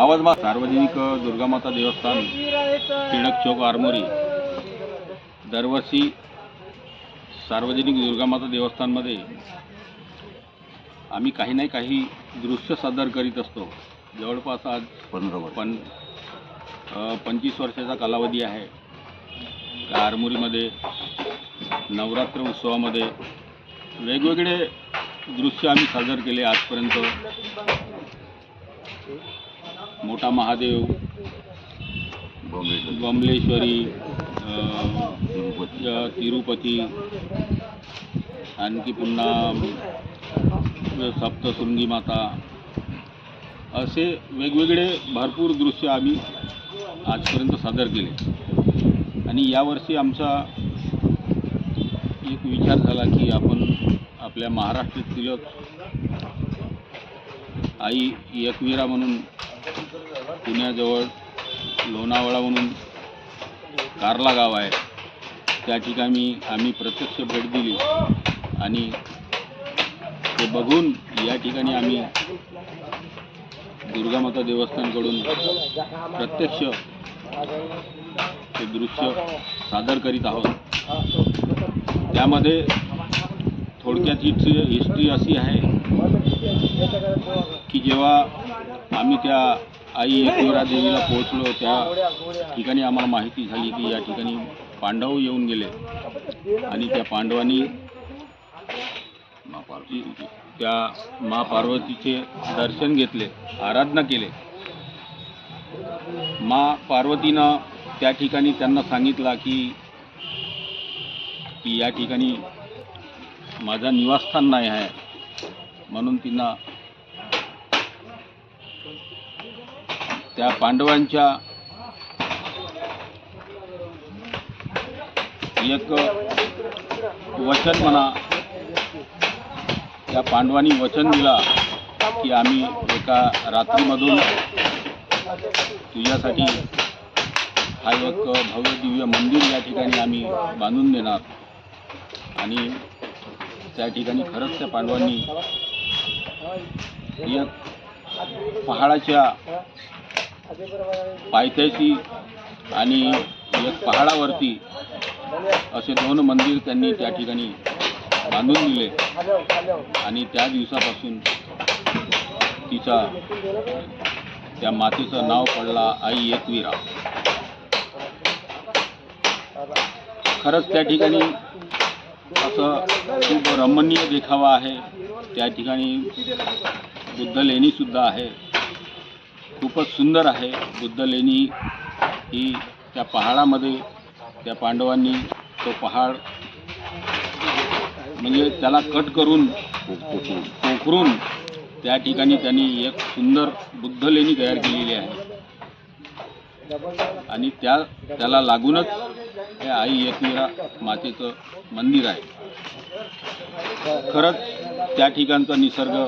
आवाज मा सार्वजनिक दुर्गामाता देवस्थान टिळक चौक आरमोरी. दरवर्षी सार्वजनिक दुर्गामाता देवस्थानमध्ये आम्ही काही नाही काही दृश्य सादर करीत असतो. जवळपास आज पंधरा पण पंचवीस वर्षाचा कालावधी आहे. त्या आरमोरीमध्ये नवरात्र उत्सवामध्ये वेगवेगळे दृश्य आम्ही सादर केले आजपर्यंत. मोठा महादेव बमलेश्वरी तिरुपती. आणखी पुन्हा सप्तशृंगी माता. असे वेगवेगळे भरपूर दृश्य आम्ही आजपर्यंत सादर केले. आणि यावर्षी आमचा एक विचार झाला की आपण आपल्या महाराष्ट्रातीलच आई एकविरा म्हणून पुण्याजवळ लोणावळा म्हणून कारला गाव आहे. त्या ठिकाणी आम्ही प्रत्यक्ष भेट दिली. आणि ते बघून या ठिकाणी आम्ही दुर्गामाता देवस्थानकडून प्रत्यक्ष ते दृश्य सादर करीत आहोत. त्यामध्ये थोडक्यात हिस्ट्री हिस्ट्री अशी आहे की जेव्हा आम्ही त्या आई एकविरा देवीला पोहोचलो त्या ठिकाणी आम्हाला माहिती झाली की या ठिकाणी पांडव येऊन गेले. आणि त्या पांडवांनी त्या मा पार्वतीचे दर्शन घेतले आराधना केले. मा पार्वतीनं त्या ठिकाणी त्यांना सांगितला की की या ठिकाणी माझा निवासस्थान नाही आहे. म्हणून तिनं त्या पांडवांच्या एक वचन म्हणा त्या पांडवांनी वचन दिला की आम्ही एका रात्रीमधून तुझ्यासाठी हा एक भव्य दिव्य मंदिर या ठिकाणी आम्ही बांधून देणार. आणि त्या ठिकाणी खरंच त्या पांडवांनी एक पहाडाच्या पायथ्याशी आणि एक पहाडावरती असे दोन मंदिर त्यांनी त्या ठिकाणी बांधून दिले. आणि त्या दिवसापासून तिचा त्या मातेचं नाव पडला आई एकवीरा. खरंच त्या ठिकाणी असं खूप रमणीय देखावा आहे. त्या ठिकाणी बुद्ध लेणीसुद्धा आहे. खूपच सुंदर आहे. बुद्ध लेणी ही त्या पहाडामध्ये त्या पांडवांनी तो पहाड म्हणजे त्याला कट करून पोखरून त्या ठिकाणी त्यांनी एक सुंदर बुद्ध लेणी तयार केलेली आहे. आणि त्या त्याला लागूनच हे आई एकविरा मातेचं मंदिर आहे. खरंच त्या ठिकाणचा निसर्ग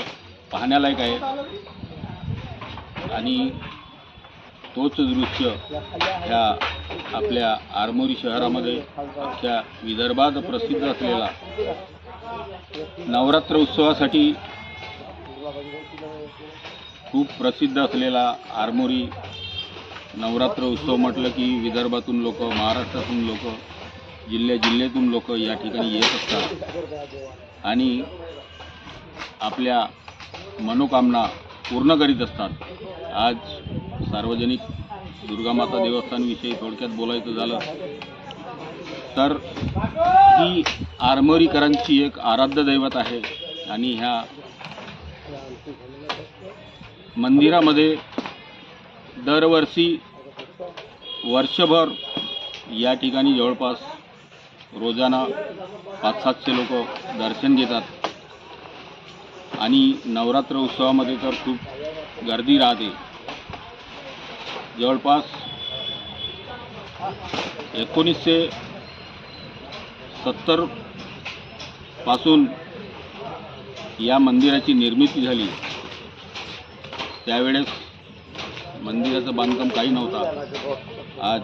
पाहण्यालायक आहे. आणि तोच दृश्य ह्या आपल्या आरमोरी शहरामध्ये अख्ख्या विदर्भात प्रसिद्ध असलेला नवरात्र उत्सवासाठी खूप प्रसिद्ध असलेला आरमोरी नवरात्र उत्सव म्हटलं की विदर्भातून लोक महाराष्ट्रातून लोक जिल्ह्या जिल्ह्यातून लोक या ठिकाणी येत असतात. आणि आपल्या मनोकामना पूर्ण करीत असतात. आज सार्वजनिक दुर्गामाता देवस्थानविषयी थोडक्यात बोलायचं झालं तर ही आरमोरीकरांची एक आराध्य दैवत आहे. आणि ह्या मंदिरामध्ये दरवर्षी वर्षभर या ठिकाणी जवळपास रोजाना पाच सातशे लोक दर्शन घेतात. आणि नवरात्र उत्सवामध्ये तर खूप गर्दी राहते. जवळपास एकोणीसशे सत्तरपासून या मंदिराची निर्मिती झाली. त्यावेळेस मंदिराचं बांधकाम काही नव्हता. आज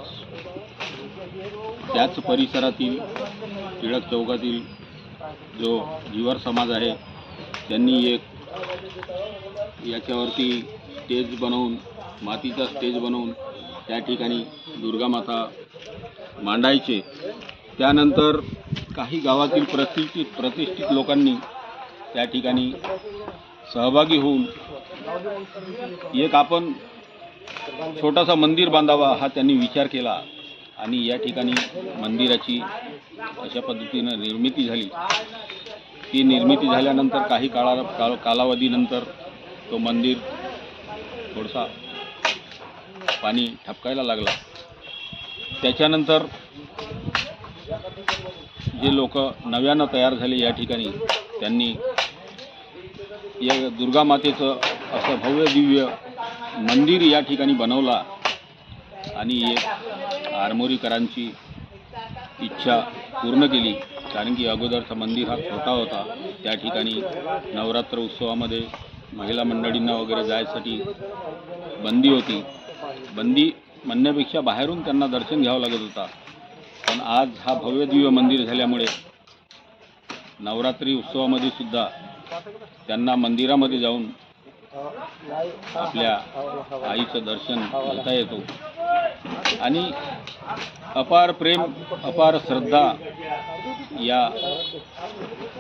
त्याच परिसरातील टिळक चौकातील जो जीवर समाज आहे त्यांनी एक याच्यावरती स्टेज बनवून मातीचा स्टेज बनवून त्या ठिकाणी दुर्गामाता मांडायचे. त्यानंतर काही गावातील प्रतिष्ठित प्रतिष्ठित लोकांनी त्या ठिकाणी सहभागी होऊन एक आपण छोटासा मंदिर बांधावा हा त्यांनी विचार केला आणि या ठिकाणी मंदिराची अशा पद्धतीनं निर्मिती झाली. ती निर्मिती झाल्यानंतर काही काळा काल कालावधीनंतर तो मंदिर थोडासा पाणी ठपकायला लागला. त्याच्यानंतर जे लोक नव्यानं तयार झाले या ठिकाणी त्यांनी या दुर्गा मातेचं असं भव्य दिव्य मंदिर या ठिकाणी बनवला आणि एक आरमोरीकरांची इच्छा पूर्ण केली. कारण की अगोदरचं मंदिर हा छोटा होता. त्या ठिकाणी नवरात्र उत्सवामध्ये महिला मंडळींना वगैरे जायसाठी बंदी होती. बंदी म्हणण्यापेक्षा बाहेरून त्यांना दर्शन घ्यावं लागत होता. पण आज हा भव्यदिव्य मंदिर झाल्यामुळे नवरात्री उत्सवामध्ये सुद्धा त्यांना मंदिरामध्ये जाऊन आपल्या आईचं दर्शन घेता येतो. आणि अपार प्रेम अपार श्रद्धा या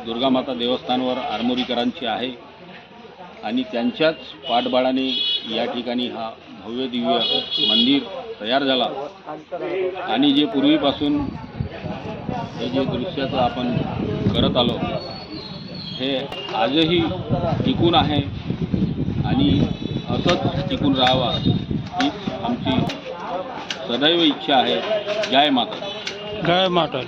दुर्गामाता देवस्थानवर आरमोरीकरांची आहे. आणि त्यांच्याच पाठबाळाने या ठिकाणी हा भव्य दिव्य मंदिर तयार झाला. आणि जे पूर्वीपासून हे जे दृश्याचं आपण करत आलो हे आजही टिकून आहे. आणि असंच टिकून राहावा हीच आमची सदैव इच्छा आहे. जय माता जय माता